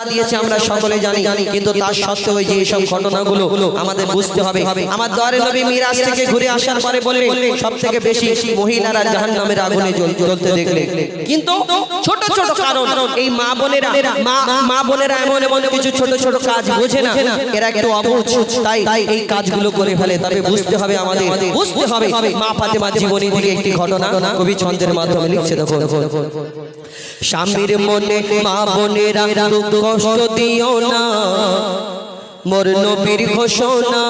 দিয়েছে আমরা সকলে জানি কিন্তু তার সত্ত্বেও যে এইসব ঘটনাগুলো আমাদের বুঝতে হবে। আমার দরে নবী মিরাজ থেকে ঘুরে আসার পরে বলবে সব থেকে বেশি মহিলারা জাহান আগুনে জ্বলতে দেখলে কিন্তু ছোট ছোট কারণ এই মা বোনেরা মা মা বোনেরা এমন এমন কিছু ছোট ছোট কাজ বোঝে না এরা একটু অবুঝ তাই এই কাজগুলো করে ফেলে তবে বুঝতে হবে আমাদের বুঝতে হবে মা ফাতেমা জীবনী থেকে একটি ঘটনা কবি ছন্দের মাধ্যমে লিখছে দেখো স্বামীর মনে মা বোনেরা কষ্ট দিও না। মোর নবীর ঘোষণা,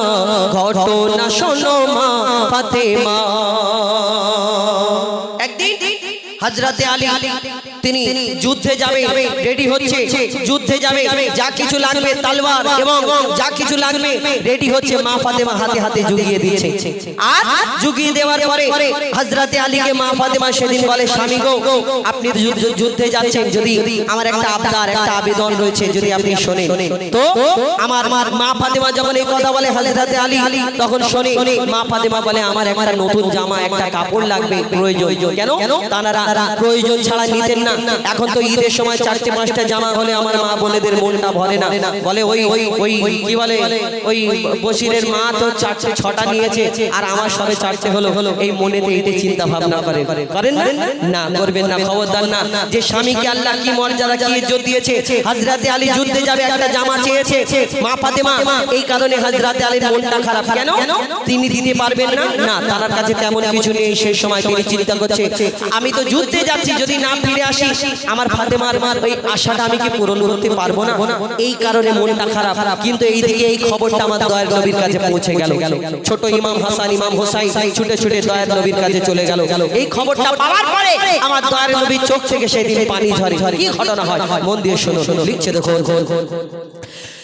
ঘটনা শোনো মা ফাতেমা। একদিন হজরতে আলী তিনি যুদ্ধে যাবে রেডি হচ্ছে যুদ্ধে যাবে যা কিছু লাগবে তালওয়ার এবং যা কিছু লাগবে রেডি হচ্ছে মা ফাতেমা হাতে হাতে জুগিয়ে দিচ্ছে। আর জুগিয়ে দেওয়ার পরে হজরতে আলীকে মা ফাতেমা সেদিন বলে স্বামী গো আপনি যুদ্ধে যাচ্ছেন যদি আমার একটা আবদার একটা আবেদন রয়েছে যদি আপনি শোনেন। তো আমার আমার মা ফাতেমা যখন এই কথা বলে হজরতে আলী তখন শোনে মা ফাতেমা বলে আমার একটা নতুন জামা একটা কাপড় লাগবে প্রয়োজন কেন তারা প্রয়োজন ছাড়া নিতেন না এখন তো ঈদের সময় চারটে পাঁচটা জামা হলে আমার মা বোনেদের মনটা ভরে না। বলে ওই ওই ওই কি বলে? ওই বসিরের মা তো চারটে ছটা নিয়েছে আর আমার সবে চারটে হলো হলো। এই মনেতে এইটা চিন্তা ভাবনা করে করেন। না? না? করবেন না খবরদার না। যে স্বামীকে আল্লাহ কি মর্যাদা কি ইজ্জত দিয়েছে? হযরতে আলী যুদ্ধে যাবে একটা জামা চেয়েছে। মা ফাতেমা এই কারণে হযরতে আলীর মনটা খারাপ। কেন? তিনি দিতে পারবেন না? না তার কাছে তেমন কিছু নেই সেই সময় তিনি চিন্তা করছে আমি তো যুদ্ধে যাচ্ছি যদি না ফিরে আসি আমার ফাতেমার মার ওই আশাটা আমি কি পূরণ করতে পারব না? এই কারণে মনটা খারাপ। কিন্তু এই দিকে এই খবরটা আমার দয়ার নবীর কাছে পৌঁছে গেল। ছোট ইমাম হাসান, ইমাম হোসাইন ছুটে ছুটে দয়ার নবীর কাছে চলে গেল। এই খবরটা পাওয়ার পরে আমার দয়ার নবীর চোখ থেকে সেদিন পানি ঝরে। কি ঘটনা হয়? মন দিয়ে শোনো লিখছে দেখো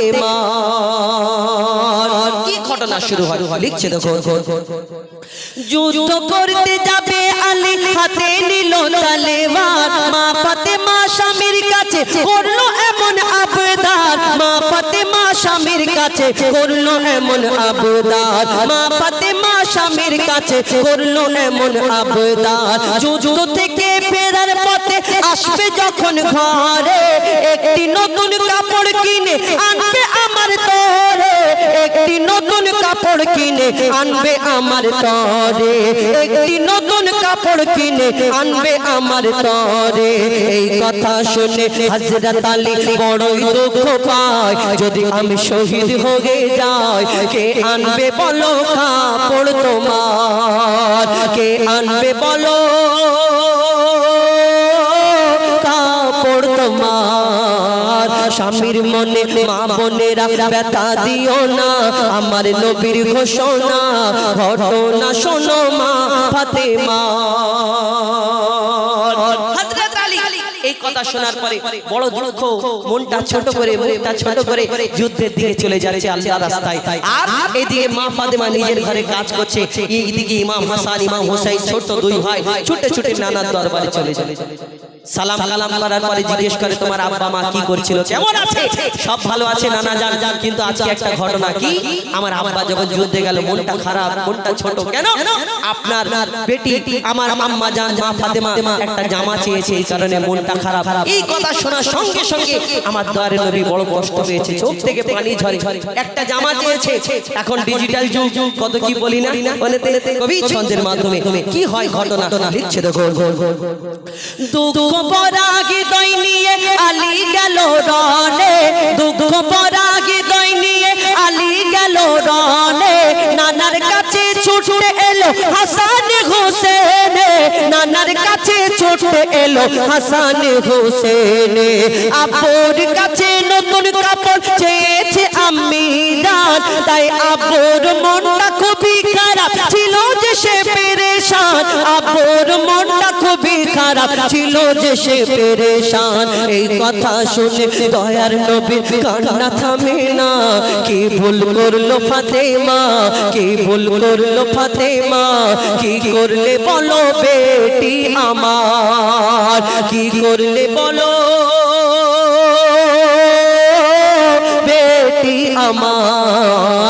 ফাতেমা কি ঘটনা শুরু হয়? লিখছে দেখো। যুদ্ধ করতে যাবে আলী হাতে নিল তালেবান। মা ফাতেমা স্বামীর কাছে করল এমন আবদার। মা ফাতেমা স্বামীর কাছে করল এমন আবদার। মা ফাতেমা স্বামীর কাছে করল এমন আবদার। যুদ্ধ থেকে আসবে যখন ঘরে, একটি নতুন কাপড় কিনে আনবে আমার তরে, একটি নতুন কাপড় কিনে আনবে আমার তরে, একটি নতুন কাপড় কিনে আনবে আমার তরে। এই কথা শুনে হযরত আলী বড়ই দুঃখ পায়, যদি আমি শহীদ হয়ে যাই, কে আনবে বলো কাপড় তোমার? কে আনবে বলো স্বামীর মনে, মা বোনেরা ব্যথা দিও না। আমার নবীর ঘোষণা ঘটনা শোনো মা দুঃখ, মনটা ছোট ছোট চলে এদিকে মা নিজের ঘরে কাজ করছে ইমাম ইমাম ছোট দুই ভাই, ছুটে ছুটে দরবারে চলে চলে সালাম কালাম করার পরে জিজ্ঞেস করে তোমার আব্বা মা কি করছিল? কেমন আছে? সব ভালো আছে নানা কিন্তু আজকে একটা ঘটনা কি? আমার আব্বা যখন যুদ্ধে গেল মনটা খারাপ মনটা ছোট কেন? আপনার বেটি আমার আম্মা জান মা ফাতেমা একটা জামা চেয়েছে এই কারণে মনটা খারাপ। এই কথা শোনার সঙ্গে সঙ্গে আমার দয়ারে নবী বড় কষ্ট পেয়েছে চোখ থেকে পানি ঝরে। একটা জামা চেয়েছে এখন ডিজিটাল যুগ কত কি বলি না? বলে কবি ছন্দের মাধ্যমে কি হয় ঘটনা লিখছে দেখো দুঃখ পরাগি দই আলী গেল রনে। দুঃখ পরাগি দই আলী গেল রনে। নানার কাছে ছুটে এলো হাসান হোসেন। নানার কাছে ছুটে এলো হাসান হোসেন। আপুর কাছে নতুন কাপড় চেয়েছে আমি তাই আপুর মনটা খুবই খারাপ ছিল যে সে খারাপ ছিল যে সে পেরেশান। এই কথা শুনে দয়ার নবী কান্না থামে না। কি ভুল করল ফাতেমা? কি ভুল করল ফাতেমা? কি করলে বলো বেটি আমার? কি করলে বলো বেটি আমার?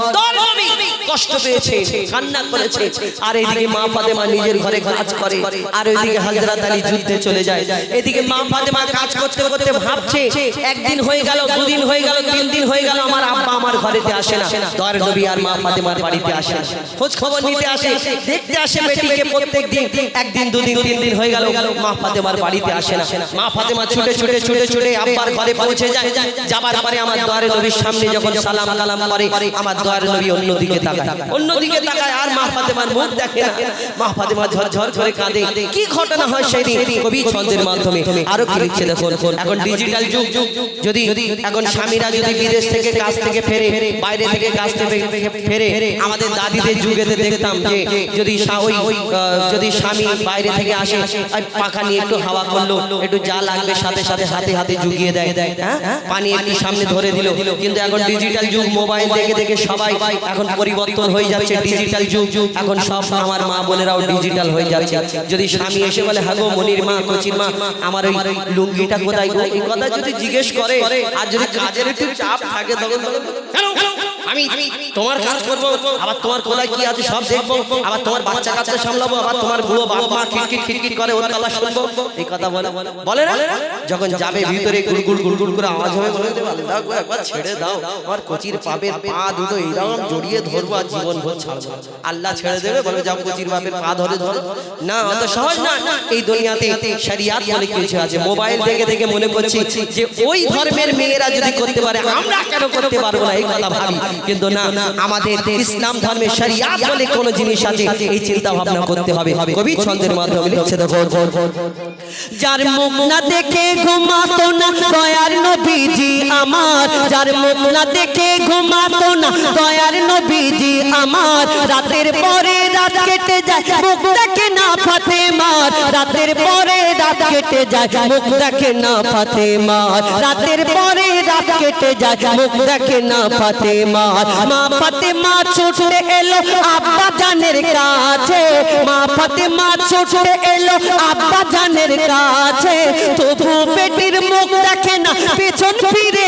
কষ্ট পেয়েছে কান্না করেছে আর এদিকে মা ফাতেমা নিজের ঘরে কাজ করে আর ওইদিকে হযরত আলী যুদ্ধে চলে যায় এদিকে মা ফাতেমা কাজ করতে করতে ভাবছে একদিন হয়ে গেল দুদিন হয়ে গেল তিন দিন হয়ে গেল আমার আব্বা আমার ঘরেতে আসে না দর নবী আর মা ফাতেমার বাড়িতে আসে না। খোঁজ খবর নিতে আসে দেখতে আসে বেটিকে প্রত্যেক দিন একদিন দুদিন তিন দিন হয়ে গেল মা ফাতেমার বাড়িতে আসে না মা ফাতেমা ছুটে ছুটে ছুটে ছুটে আব্বার ঘরে পৌঁছে যায় যাবার পরে আমার দোয়ারে নবীর সামনে যখন সালাম কালাম করে আমার দোয়ারে নবী অন্যদিকে তাকায় অন্যদিকে তাকায় আর মা ফাতেমার মুখ দেখে না। মা ফাতেমা ঝরঝর করে কাঁদে। কি ঘটনা হয় সেই দিন? কবি ছন্দের মাধ্যমে আরও কি লিখছে দেখুন। এখন ডিজিটাল যুগ। যদি এখন স্বামীরা যদি বিদেশ থেকে কাজ থেকে ফেরে বাইরে থেকে কাজ থেকে ফেরে আমাদের দাদিদের যুগেতে দেখতাম যে যদি ওই যদি স্বামী বাইরে থেকে আসে পাখা নিয়ে একটু হাওয়া করল একটু যা লাগবে সাথে সাথে হাতে হাতে ঝুঁকিয়ে দেয় হ্যাঁ? পানি একটু সামনে ধরে দিল। কিন্তু এখন ডিজিটাল যুগ মোবাইল দেখে দেখে সবাই এখন পরিবর্তন হয়ে যাচ্ছে ডিজিটাল যুগ। এখন সব আমার মা বোনেরাও ডিজিটাল হয়ে যাচ্ছে। যদি স্বামী এসে বলে হাগো মনির মা কচির মা আমার ওই লুঙ্গিটা কোথায় এই কথা যদি জিজ্ঞেস করে আর যদি কাজের একটু চাপ থাকে তখন তখন, "কেন? আমি তোমার কাজ করব, আবার তোমার কোথায় কি আছে সব দেখব, আবার তোমার বাচ্চা কাচ্চা সামলাবো, আবার তোমার বুড়ো বাপ মা খিটখিট খিটখিট করে ওর কথা শুনব। এই কথা বলে। বলে না? যখন যাবে ভিতরে গুড়গুড় গুড়গুড় করে আওয়াজ হবে, বলে আল্লাহ গো, একবার ছেড়ে দাও। আমার কচির পাবের পা দুটো এইরকম জড়িয়ে ধরবো আর জীবন ভোর ছাড়বো আল্লাহ ছেড়ে দেবে বলবে যাও কচির বাপের পা ধরে ধরো। না, অত সহজ না। এই দুনিয়াতে শরিয়াত বলে কিছু আছে? মোবাইল দেখে দেখে মনে করছি যে ওই ধর্মের মেয়েরা যদি করতে পারে, আমরা কেন করতে পারব না? এই কথা ভাবি। কিন্তু না। আমাদের ইসলাম ধর্মে শরিয়াত বলে কোন জিনিস আছে, এই চিন্তা ভাবনা করতে হবে। কবি ছন্দের মাধ্যমে লিখছে দেখো। যার মুখ না দেখে ঘুমাতো না, দয়ার নবীজি আমার। যার মুখ না দেখে ঘুমাতো না, দয়ার নবীজি আমার। রাতের পরে রাত কেটে যায়, মুখ দেখে না ফাতেমার। রাতের পরে রাত কেটে যায়, মুখ দেখে না ফাতেমার। রাতের পরে রাত কেটে যায়, মুখ দেখে না ফাতেমার। মা ফাতেমা ছুটে এলো আব্বা জানের কাছে। মা ফাতেমা ছুটে এলো আব্বা জানের কাছে। তবু বেটির মুখ দেখে না, পেছন ফিরে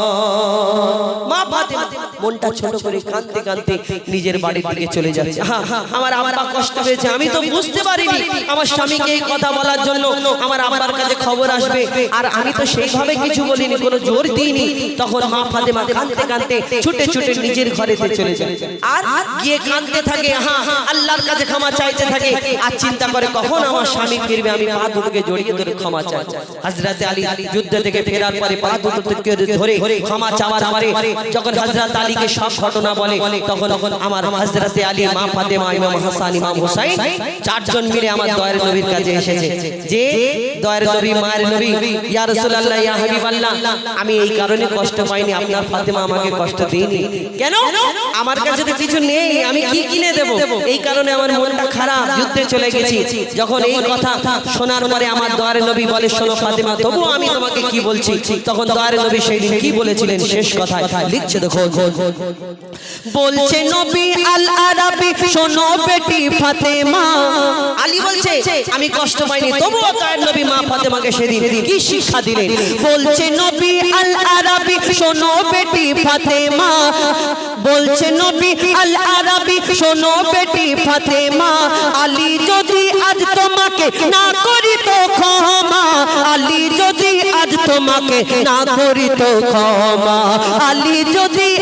মনটা ছোট করে কাঁদতে কাঁদতে নিজের বাড়ির দিকে চলে যাচ্ছে। আমার আব্বা কষ্ট পেয়েছে আমি তো বুঝতে পারিনি। আমার স্বামীকে এই কথা বলার জন্য আমার আব্বার কাছে খবর আসবে। আর আমি তো সেইভাবে কিছু বলিনি কোনো জোর দিইনি। তখন মা ফাতেমা কাঁদতে কাঁদতে ছুটে ছুটে নিজের ঘরেতে চলে যায়। আর গিয়ে কাঁদতে থাকে হ্যাঁ হ্যাঁ আল্লাহর কাছে ক্ষমা চাইতে থাকে। আর চিন্তা করে কখন আমার স্বামী ফিরবে আমি পা দুটোকে জড়িয়ে ধরে ক্ষমা চাই হযরতে আলী যুদ্ধ থেকে ফেরার পরে পা দুটো ধরে ক্ষমা চাওয়ার পরে যখন হযরত আলীকে সব ঘটনা বলে, তখন তখন আমার হযরতে আলী, মা ফাতেমা, ইমাম হাসান, ইমাম হুসাইন চারজন মিলে আমার দয়ার নবীর কাছে এসেছে। যে দয়ার নবী, মায়ের নবী, ইয়া রাসূলুল্লাহ, ইয়া হাবিবাল্লাহ, আমি এই কারণে কষ্ট পাইনি, আপনার ফাতেমা আমাকে কষ্ট দেয়নি। কেন? আমার কাছে তো কিছু নেই, আমি কি কিনে দেব? এই কারণে আমার মনটা খারাপ, যুদ্ধে চলে গেছি। যখন এই কথা শোনার পরে আমার দয়ারে নবী বলে, শোনো ফাতেমা তবু আমি তোমাকে কি বলছি? তখন দয়ারে নবী সেই দিন কি বলেছিলেন? শেষ কথা লিখছে দেখো বলছে নবী আল আরাবি শোনো বেটি ফাতেমা। আলী বলছে আমি কষ্ট পাইনি তবুও তার নবী মা ফাতেমাকে সেদিন কি শিক্ষা দিলেন? বলছে নবী আল আরাবি শোনো বেটি ফাতেমা। বলছে নবী আল আরাবি শোনো বেটি ফাতেমা। আলী যদি আজ তোমাকে না করি তো ক্ষমা আলী যদি আজ তোমাকে না করি তো ক্ষমা আলী যদি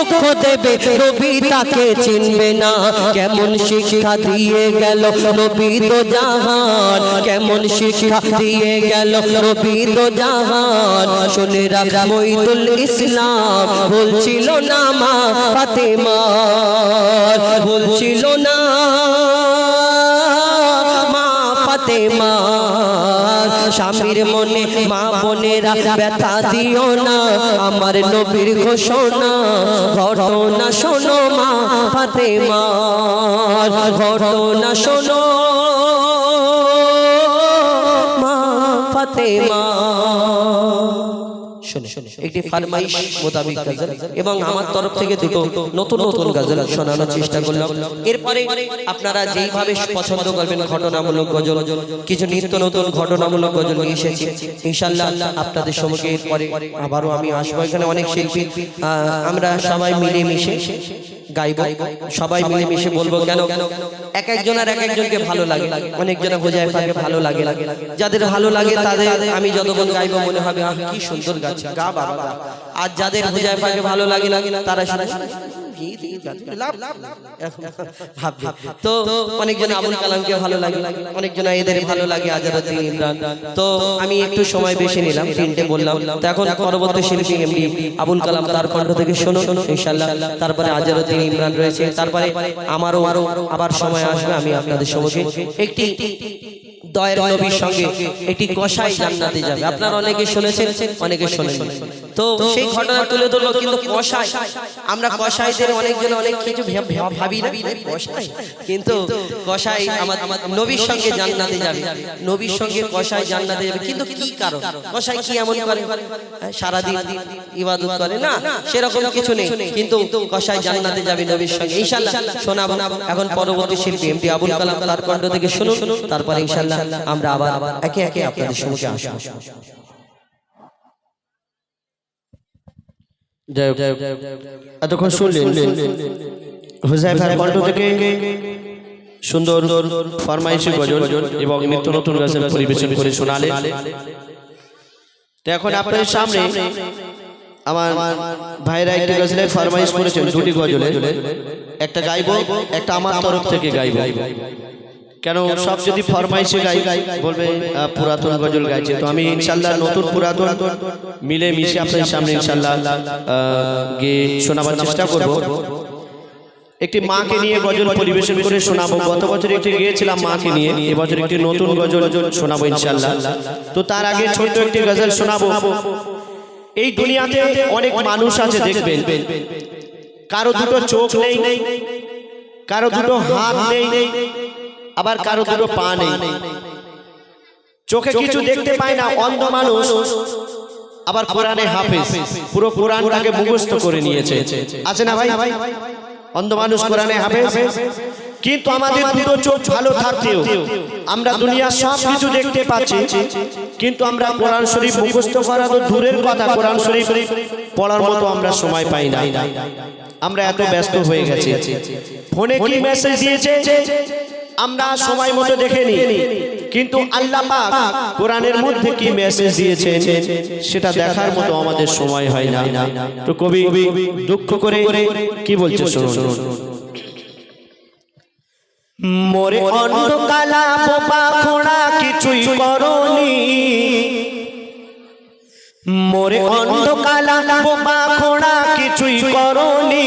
দুঃখ দেবে, নবী তাকে চিনবে না। কেমন শিক্ষা দিয়ে গেল নবী তো জাহান। কেমন শিক্ষা দিয়ে গেল নবী তো জাহান। শুনে রাখ মইদুল ইসলাম বলছিল না মা ফাতেমা বলছিল না মা ফাতেমা। স্বামীর মনে, মা বোনেরা ব্যথা দিও না। আমার নবীর ঘোষণা, ঘটনা শোনো মা ফাতেমা, ঘটনা শোনো মা ফাতেমা। শুনে একটি ফারমাইশ মোতাবিক গজল এবং আমার তরফ থেকে দুটো নতুন নতুন গজল শোনানোর চেষ্টা করলাম। এরপরে আপনারা যেইভাবে পছন্দ করবেন ঘটনামূলক গজল কিছু নিত্য নতুন ঘটনামূলক গজল নিয়ে এসেছি ইনশাল্লাহ আপনাদের সম্মুখে এরপরে আবারও আমি আসব। এখানে অনেক শিল্পী আহ, আমরা সবাই মিলে মিশে গাইব। সবাই মিলে মিশে বলব কেন? এক একজন আর এক একজনকে ভালো লাগে। অনেকজনের বোঝায় ফাঁকে ভালো লাগে। যাদের ভালো লাগে তাদের আমি যতক্ষণ গাইবো মনে হবে কি সুন্দর গাছ। গা বাবা। আর যাদের বোঝায় ফাঁকে ভালো লাগে তারা শুনে ভাববে। তো অনেকজন আবুল কালামকে ভালো লাগে অনেকজন এদের ভালো লাগে আজারুদ্দিন ইমরান। তো আমি একটু সময় বেশি নিলাম তিনটে বললাম। তো এখন পরবর্তী শিল্পী আবুল কালাম তার কণ্ঠ থেকে তারপরে আজারুদ্দিন ইমরান রয়েছে। তারপরে আমারও আরও আবার সময় আসবে আমি আপনাদের সম্মুখে একটি দয়ের নবীর সঙ্গে একটি কষাই জান্নাতে যাবে। আপনারা অনেকে শুনেছেন অনেকে শোনেন তো সেই ঘটনা তুলে ধরলো কিন্তু কষাই আমরা কষাইদের অনেকজন অনেক কিছু ভাবি না। কষাই কিন্তু কষাই আমার নবীর সঙ্গে জান্নাতে যাবে। নবীর সঙ্গে কষাই জান্নাতে যাবে। কিন্তু কি কারণ? কষাই কি এমন করে? হ্যাঁ, সারাদিন ইবাদত করে। না সেরকম কিছু নেই। কিন্তু কষাই জান্নাতে যাবে নবীর সঙ্গে। ইনশাআল্লাহ। শোনাবো। এখন পরবর্তী শিল্পী এমপি আবুল কালাম তার কণ্ঠ থেকে শুনুন। তারপরে ইনশাআল্লাহ আমরা আবার একে একে আপনাদের সম্মুখে আসব যাই হোক, এতক্ষণ শুনলেন। হুজাইফার কণ্ঠ থেকে সুন্দর ফরমাইশি গজল এবং নিত্য নতুন গজল পরিবেশন করে শোনালেন তো এখন আপনাদের সামনে আমার ভাইরা একটি গজলের ফরমাইশ করেছেন দুটি গজলে। একটা গাইব একটা আমার তরফ থেকে গাইব। কেন সব যদি ফরমাইশে গাই বলবে পুরাতন গজল গাইছে। তো আমি ইনশাল্লাহ নতুন পুরাতন মিলে মিশে আপনাদের সামনে ইনশাল্লাহ গিয়ে শোনাবার চেষ্টা করব। একটি মাকে নিয়ে গজল পরিবেশন করে শোনাবো। গত বছর একটি গিয়েছিলাম মাকে নিয়ে এবছর একটি নতুন গজল শোনাবো ইনশাল্লাহ তো তার আগে ছোট্ট একটি গজল শোনাবো। এই দুনিয়াতে অনেক মানুষ আছে দেখবেন। কারও দুটো চোখ নেই কারও দুটো হাত নেই। আবার কারও দুটো পা নেই। চোখে কিছু দেখতে পায় না অন্ধ মানুষ। আবার কোরআনে হাফেজ। পুরো কোরআনটাকে মুখস্থ করে নিয়েছে। আছে না ভাই? অন্ধ মানুষ কোরআনে হাফেজ। কিন্তু আমাদের দুটো চোখ ভালো থাকতেও আমরা দুনিয়ার সব কিছু দেখতে পাচ্ছি। কিন্তু আমরা কোরআন শরীফ মুখস্থ করা তো দূরের কথা কোরআন শরীফ পড়ার মতো আমরা সময় পাই না। আমরা এত ব্যস্ত হয়ে গেছি। ফোনে কি মেসেজ দিয়েছে? আমরা সময় মতো দেখে নি কিন্তু আল্লাহ পাক কোরআনের মধ্যে কি মেসেজ দিয়েছে সেটা দেখার মতো আমাদের সময় হয় না। তো কবি দুঃখ করে কি বলছে শুনুন। মোরে অন্ধকালা বোবা খোড়া কিছুই করনি। মোরে অন্ধকালা বোবা খোড়া কিছুই করনি।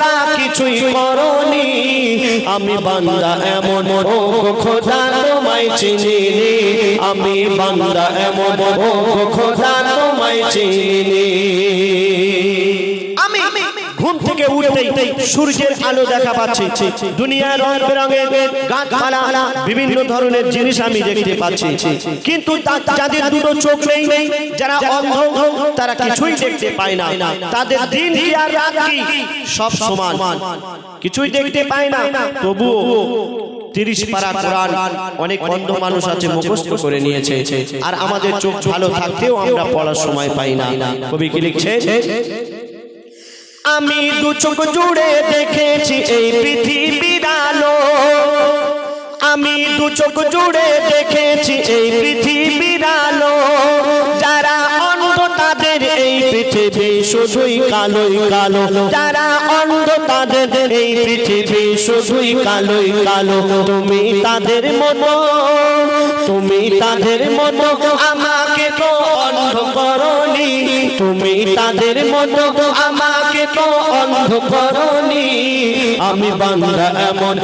কিছুই করনি। আমি বান্দা এমন ও খোদা তোমায় চিনি আমি বান্দা এমন ও খোদা তোমায় চিনি আমি ঘুম উঠতেই সূর্যের আলো দেখা পাচ্ছি। দুনিয়ার রং বেরঙের গাছপালা, বিভিন্ন ধরনের জিনিস আমি দেখতে পাচ্ছি। কিন্তু যাদের দুটো চোখ নেই, যারা অন্ধ, তারা কিছুই দেখতে পায় না। তাদের দিন আর রাত কি? সব সমান। কিছুই দেখতে পায় না। তবুও তিরিশ পারা কোরআন অনেক অন্ধ মানুষ আছে মুখস্থ করে নিয়েছে। আর আমাদের চোখ ভালো থাকতেও আমরা পড়ার সময় পাই না। কবি কি লিখছে আমি দু চোখ জুড়ে দেখেছি এই পৃথিবীর আলো। আমি দু চোখ জুড়ে দেখেছি এই পৃথিবীর আলো। যারা অন্ধ তাদের এই পৃথিবী শুধুই কালোই কালো। যারা অন্ধ তাদের এই পৃথিবী শুধুই কালোই কালো। তুমি তাদের মতো, তুমি তাদের মতো। আমাকে তো অন্ধ করনি তুমি তাদের মতো আমাকে তো অন্ধ করনি আমি বান্দা এমন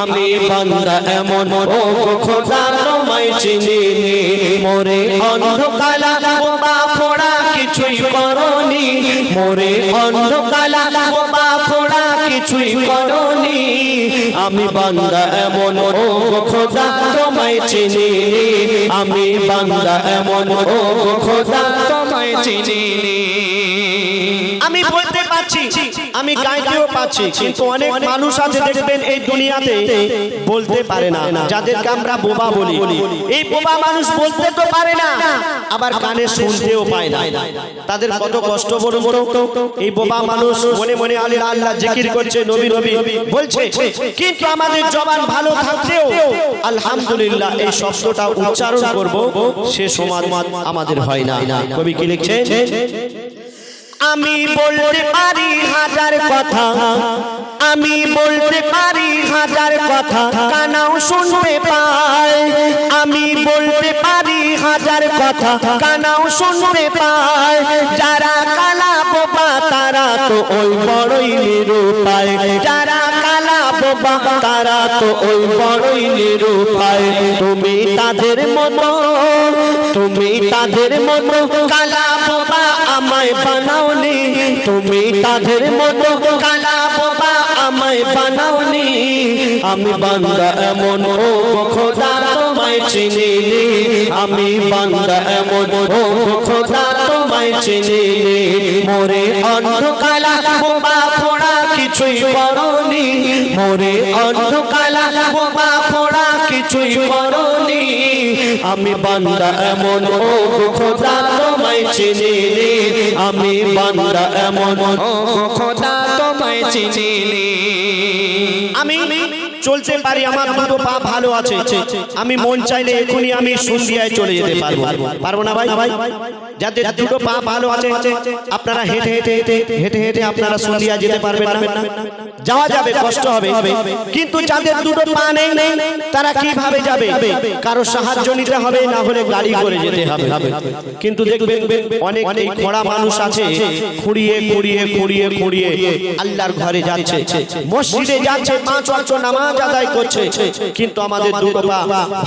আমি বান্দা এমন ও খোদা তোমায় চিনি মোরে অন্ধকালা ফোড়া কিছুই করনি। মোরে অন্ধকালা বোমা ফোড়া কিছুই করনি। আমি বান্দা এমন ও খোদা তোমায় চিনি। আমি বান্দা এমন ও খোদা তোমায় চিনি। আমি আমি গাইতেও পাচ্ছি কিন্তু অনেক মানুষ আছে দেখবেন এই দুনিয়াতে বলতে পারে না। যাদেরকে আমরা বোবা বলি। এই বোবা মানুষ বলতে তো পারে না। আবার কানে শুনতেও পায় না। তাদের কত কষ্ট বড় বড় এই বোবা মানুষ মনে মনে আলী আল্লাহ জিকির করছে নবী নবী বলছে। কিন্তু আমাদের জবান ভালো থাকতেও আলহামদুলিল্লাহ এই শব্দটা উচ্চারণ করব সে সমাজ আমাদের হয় না। কবি কি লিখছে আমি বলতে পারি হাজার কথা। আমি বলতে পারি হাজার কথা। কানাও শুনতে পায় আমি বলতে পারি হাজার কথা। কানাও শুনতে পায় যারা কালা বোপা তারা তো ওই বড়ই নিরুপায়। যারা কালা বোবা, তারা তো ওই বড়ই নিরুপায় তুমি তাদের মতো, তুমি তাদের মতো, কালা বোবা আমায় বানাওনি। তুমি তাদের মতো, কালা বোবা আমায় বানাওনি। আমি বান্দা এমন ও খোদা তোমায় চিনি আমি বান্দা এমন ও খোদা চিনি। মোরে অন্ধ কালা বোবা ফোড়া কিছুই মোরে অন্ধ কালা বোবা ফোড়া কিছুই আমি বান্দা এমন খোদা তোমায় চিনি। আমি বান্দা এমন খোদা তোমায় চিনি। আমি চলতে পারি, আমার দুটো পা ভালো আছে। আমি মন চাইলে এখনই আমি সন্ধিয়ায় চলে যেতে পারব। পারব না ভাই? ভাই যাদের দুটো পা ভালো আছে, আপনারা হেঁটে হেঁটে হেঁটে হেঁটে হেঁটে আপনারা সন্ধিয়া যেতে পারবেন না। যাওয়া যাবে, কষ্ট হবে। কিন্তু যাদের দুটো পা নেই তারা কীভাবে যাবে? কারও সাহায্য নিতে হবে, না হলে গাড়ি করে যেতে হবে। কিন্তু দেখবেন অনেক এই খোড়া মানুষ আছে, খুঁড়িয়ে খুঁড়িয়ে খুঁড়িয়ে খুঁড়িয়ে আল্লাহর ঘরে যাচ্ছে। মসজিদে যাচ্ছে, পাঁচ ওয়াক্ত নামাজ আদায় করছে। কিন্তু আমাদের দুটো পা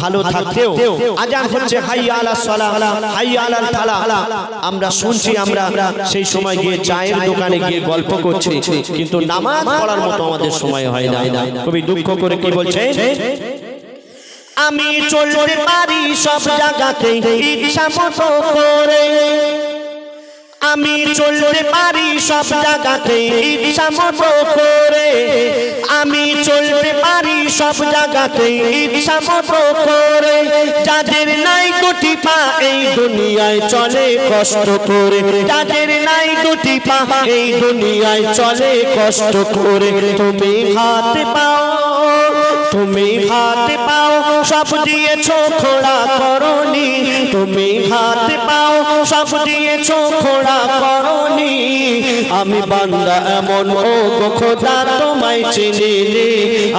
ভালো থাকতেও আজান হচ্ছে হাইয়া আলা সালাহ হাইয়া আলাল ফালাহ। আমরা শুনছি, আমরা সেই সময় গিয়ে চায়ের দোকানে গিয়ে গল্প করছি। কিন্তু নামাজ পড়ার মতো আমাদের সময় হয় না। খুবই দুঃখ করে কি বলছে আমি চলতে পারি সব জায়গাতে ইচ্ছা মতো করে। আমি চলতে পারি সব জায়গাতে ইচ্ছা মতো করে। আমি চলতে পারি সব জায়গাতে ইচ্ছা মতো করে। যাদের নাই দুটি পা এই দুনিয়ায় চলে কষ্ট করে। যাদের নাই দুটি পা এই দুনিয়ায় চলে কষ্ট করে। তুমি হাত পাও। তুমি হাত পাও সব দিয়েছ খোড়া করনি। তুমি হাত পাও সব দিয়েছ খোড়া করনি। আমি বান্দা এমন ও খোদা তোমায় চিনি রে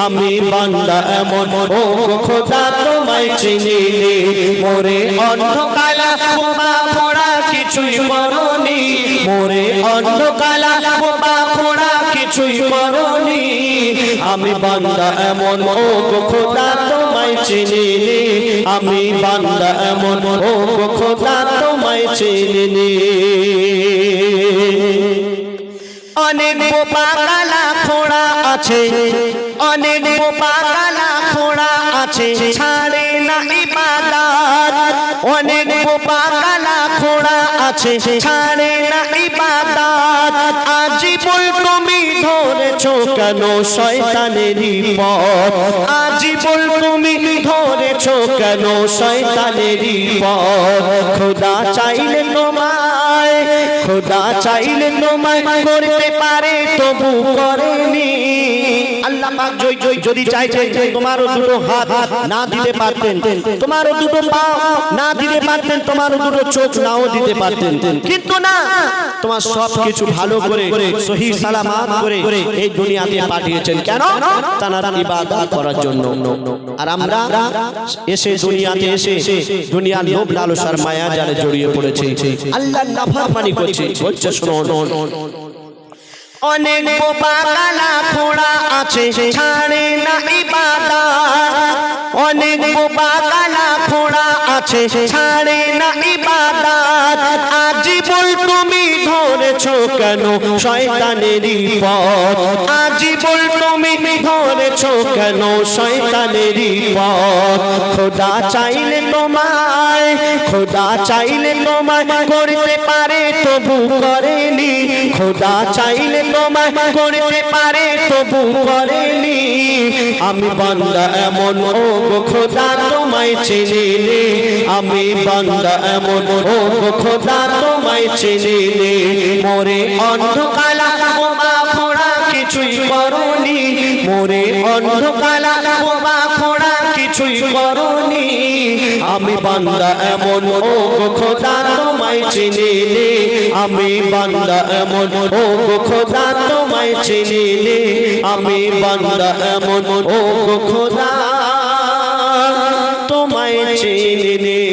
আমি বান্দা এমন ও খোদা তোমায় চিনি রে মোরে অন্ধকালা বোবা খোড়া কিছুই করনি। মোরে অন্ধকালা বোবা খোড়া কিছুই করনি। আমি বান্দা এমন, ও খোদা তোমায় চিনি আমি বান্দা এমন, ও খোদা তোমায় চিনি অনেক বোপা খোড়া আছে, অনেক বোপা কালা খোড়া আছে, ছাড়ে অনেক বোপা কালা খোড়া আছে, ছাড়ে না ইবাদত। আজীবন তুমি ধরেছো কেন শয়তানেরই পথ? আজীবন তুমি ধরেছো কেন শয়তানেরই পথ? খোদা চাইলে তোমায়, খোদা চাইলে তোমায় করতে পারে, তবু করেনি যদি চাইতেন যে তোমারও দুটো হাত না দিতে পারতেন। তোমারও দুটো পা না দিতে পারতেন তোমারও দুটো চোখ নাও দিতে পারতেন। কিন্তু না তোমার সব কিছু ভালো করে সহি সালামাত করে এই দুনিয়াতে পাঠিয়েছেন। কেন? তারা ইবাদত করার জন্য। আর আমরা এসে দুনিয়াতে এসে দুনিয়ার লোভ লালসার মায়া জালে জড়িয়ে পড়েছে। আল্লাহ নাফরমানি করছে। বলছে শোনো। অনেক বোবা কালা খোড়া আছে ছাড়ে না ইবাদত অনেক বোবা কালা খোড়া আছে, ছাড়ে না ইবাদত। আজীবন তুমি ধরেছো কেন শয়তানেরই পথ? খোদা চাইলে তোমায়, খোদা চাইলে তোমায় করতে পারে, তবু করেনি। খোদা চাইলে তোমায় করতে পারে, তবু করেনি। আমি বান্দা এমন, ও খোদা তোমায় চিনি নে। আমি বান্দা এমন, ও খোদা তোমায় চিনি নে। মোরে খোড়া কিছুই করনি। মোরে খোড়া কিছুই করনি। আমি বান্দা এমন ও খোদা তোমায় চিনিনি। আমি বান্দা এমন ও খোদা তোমায় চিনিনি। আমি বান্দা এমন ও খোদা তোমায় চিনিলে